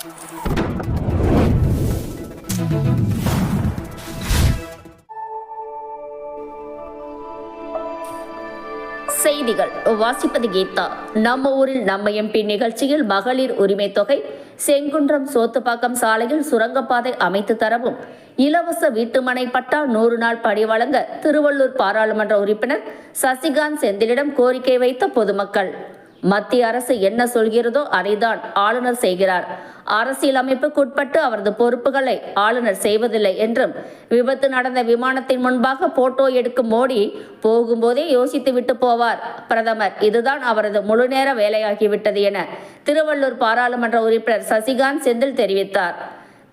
செய்திகள். வாசிப்பது கீதா. நம்ம ஊரில் நம்ம எம்பி நிகழ்ச்சியில் மகளிர் உரிமை தொகை செங்குன்றம் சோத்துப்பாக்கம் சாலையில் சுரங்கப்பாதை அமைத்து தரவும் இலவச வீட்டுமனை பட்டா நூறு நாள் பணி வழங்க திருவள்ளூர் பாராளுமன்ற உறுப்பினர் சசிகாந்த் செந்திலிடம் கோரிக்கை வைத்த பொதுமக்கள். மத்திய அரசு என்ன சொல்கிறதோ அதைதான் ஆளுநர் செய்கிறார். அரசியலமைப்புக்குட்பட்டு அவரது பொறுப்புகளை ஆளுநர் செய்வதில்லை என்றும் விபத்து நடந்த விமானத்தின் முன்பாக போட்டோ எடுக்கும் மோடி போகும்போதே யோசித்து விட்டு போவார். பிரதமர் இதுதான் அவரது முழுநேர வேலையாகிவிட்டது என திருவள்ளூர் பாராளுமன்ற உறுப்பினர் சசிகாந்த் செந்தில் தெரிவித்தார்.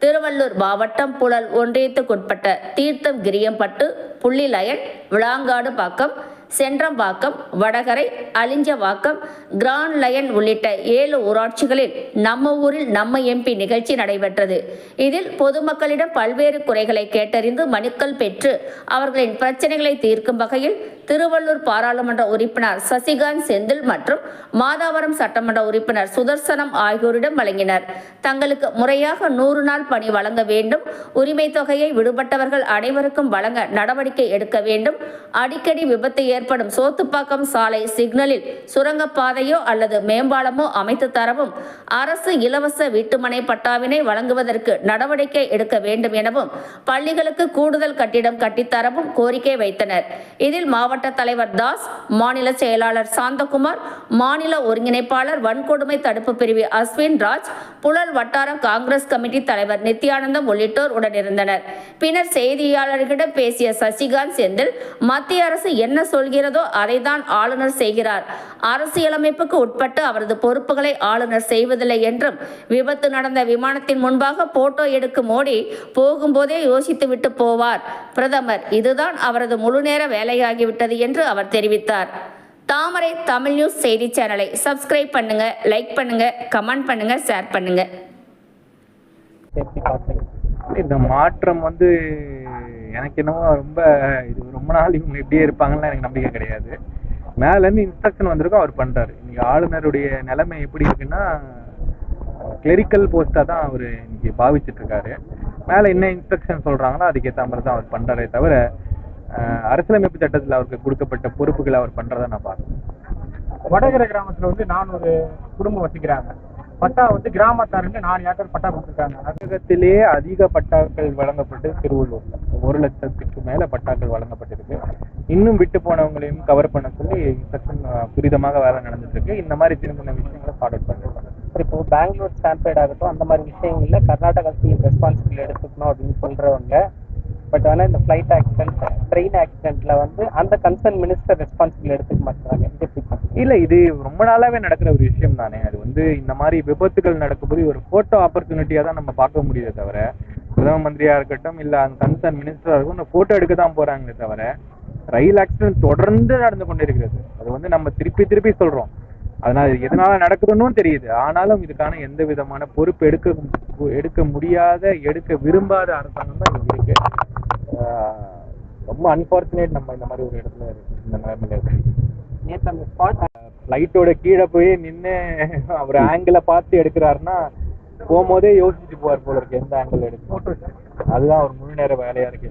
திருவள்ளூர் மாவட்டம் புழல் ஒன்றியத்துக்குட்பட்ட தீர்த்தம் கிரியம்பட்டு புள்ளிலயன் விளாங்காடு பாக்கம் சென்றம்பாக்கம் வடகரை அலிஞ்சவாக்கம் கிராண்ட் லயன் உள்ளிட்ட ஏழு ஊராட்சிகளில் நம்ம ஊரில் நம்ம எம்பி நிகழ்ச்சி நடைபெற்றது. இதில் பொதுமக்களிடம் பல்வேறு குறைகளை கேட்டறிந்து மனுக்கள் பெற்று அவர்களின் பிரச்சனைகளை தீர்க்கும் வகையில் திருவள்ளூர் பாராளுமன்ற உறுப்பினர் சசிகாந்த் செந்தில் மற்றும் மாதாவரம் சட்டமன்ற உறுப்பினர் சுதர்சனம் ஆகியோரிடம் வழங்கினர். தங்களுக்கு முறையாக நூறு நாள் பணி வழங்க வேண்டும். உரிமை தொகையை விடுபட்டவர்கள் அனைவருக்கும் வழங்க நடவடிக்கை எடுக்க வேண்டும். அடிக்கடி விபத்து ஏற்படும் சோத்துப்பாக்கம் சாலை சிக்னலில் சுரங்கப்பாதையோ அல்லது மேம்பாலமோ அமைத்து தரவும் அரசு இலவச வீட்டுமனை பட்டாவினை வழங்குவதற்கு நடவடிக்கை எடுக்க வேண்டும் எனவும் பள்ளிகளுக்கு கூடுதல் கட்டிடம் கட்டித்தரவும் கோரிக்கை வைத்தனர். இதில் மாவட்ட தலைவர் தாஸ் மாநில செயலாளர் சாந்தகுமார் மாநில ஒருங்கிணைப்பாளர் வன்கொடுமை தடுப்பு பிரிவு அஸ்வின் ராஜ் புழல் வட்டார காங்கிரஸ் கமிட்டி தலைவர் நித்யானந்தம் உள்ளிட்டோர் உடனிருந்தனர். பின்னர் செய்தியாளர்களிடம் பேசிய சசிகாந்த் செந்தில் மத்திய அரசு என்ன சொல்கிறதோ அதைதான் ஆளுநர் செய்கிறார். அரசியலமைப்புக்கு உட்பட்டு அவரது பொறுப்புகளை ஆளுநர் செய்வதில்லை என்றும் விபத்து நடந்த விமானத்தின் முன்பாக போட்டோ எடுக்கும் மோடி போகும்போதே யோசித்துவிட்டு போவார். பிரதமர் இதுதான் அவரது முழுநேர வேலையாகிவிட்டது என்று அவர் தெரிவித்தார். தாமரை தமிழ் நியூஸ் செய்தி சேனலை சப்ஸ்கிரைப் பண்ணுங்க லைக் பண்ணுங்க கமெண்ட் பண்ணுங்க ஷேர் பண்ணுங்க. இந்த மாற்றம் வந்து எனக்கு என்னவோ ரொம்ப இது ரொம்ப நாள் இவங்க இப்படியே இருப்பாங்கன்னு எனக்கு நம்பிக்கை கிடையாது. மேலேருந்து இன்ஸ்ட்ரக்ஷன் வந்திருக்கும் அவர் பண்றாரு. இன்னைக்கு ஆளுநருடைய நிலைமை எப்படி இருக்குன்னா கிளரிக்கல் போஸ்டா தான் அவர் இன்னைக்கு பாவிச்சிட்டு இருக்காரு. மேலே என்ன இன்ஸ்ட்ரக்ஷன் சொல்றாங்களோ அதுக்கேற்ற மாதிரி தான் அவர் பண்றாரே தவிர அரசியலமைப்பு சட்டத்தில் அவருக்கு கொடுக்கப்பட்ட பொறுப்புகளை அவர் பண்றதை நான் பார்க்கணும் வடகரை கிராமத்துல வந்து நானூறு குடும்பம் வசிக்கிறாங்க. பட்டா வந்து கிராமத்தாருன்னு நாலு ஏக்கர் பட்டா கொடுத்துருக்காங்க. தமிழகத்திலேயே அதிக பட்டாக்கள் வழங்கப்பட்டு திருவள்ளூர்ல. ஒரு லட்சத்துக்கு மேல பட்டாக்கள் வழங்கப்பட்டிருக்கு. இன்னும் விட்டு போனவங்களையும் கவர் பண்ண சொல்லி இன்ஸ்ட்ரக்ஷன் துரிதமாக வேலை நடந்துட்டு இருக்கு இந்த மாதிரி சின்ன சின்ன விஷயங்களை ஃபாலோ பண்ணிருக்காங்க சரி, இப்போ பெங்களூர் ஸ்டாம்பேட் ஆகட்டும் அந்த மாதிரி விஷயங்கள்ல கர்நாடகா ஸ்டேட் ரெஸ்பான்சிபிள் எடுத்துக்கணும் அப்படின்னு சொல்றவங்க. பட் ஆனா இந்த ஃபிளைட் ஆக்சிடென்ட் ட்ரெயின் ஆக்சிடென்ட்ல வந்து அந்த கன்சர்ன் மினிஸ்டர் ரெஸ்பான்சிபிள் எடுத்துக்க மாட்டாங்க? இல்ல இது ரொம்ப நாளாவே நடக்கிற ஒரு விஷயம் தானே. அது வந்து இந்த மாதிரி விபத்துகள் நடக்கும்போது ஒரு போட்டோ ஆப்பர்ச்சுனிட்டியா தான் நம்ம பார்க்க முடியுதே தவிர பிரதம மந்திரியா இருக்கட்டும் இல்ல அந்த கன்சர்ன் மினிஸ்டரா இருக்கட்டும் இந்த போட்டோ எடுக்க தான் போறாங்களே தவிர ரயில் ஆக்சிடென்ட் தொடர்ந்து நடந்து கொண்டிருக்கிறது. அது வந்து நம்ம திருப்பி திருப்பி சொல்றோம். அதனால எதனால நடக்குதுன்னு தெரியுது. ஆனாலும் இதுக்கான எந்த விதமான பொறுப்பு எடுக்க எடுக்க முடியாத எடுக்க விரும்பாத அரசாங்கம் தான் இருக்கு. ரொம்ப அன்பார்ச்சுனேட் நம்ம இந்த மாதிரி ஒரு இடத்துல இருக்கு இந்த நிலைமையில இருக்கு. நேத்து அந்த ஸ்பாட் ஃப்ளைட்டோட கீழே போய் நின்று அவர் ஆங்கிளை பார்த்து எடுக்கிறாருன்னா போகும்போதே யோசிச்சுட்டு போவார் போல இருக்கு. எந்த ஆங்கிள் எடுக்கணும் அதுதான் ஒரு முழு நேர வேலையா இருக்கு.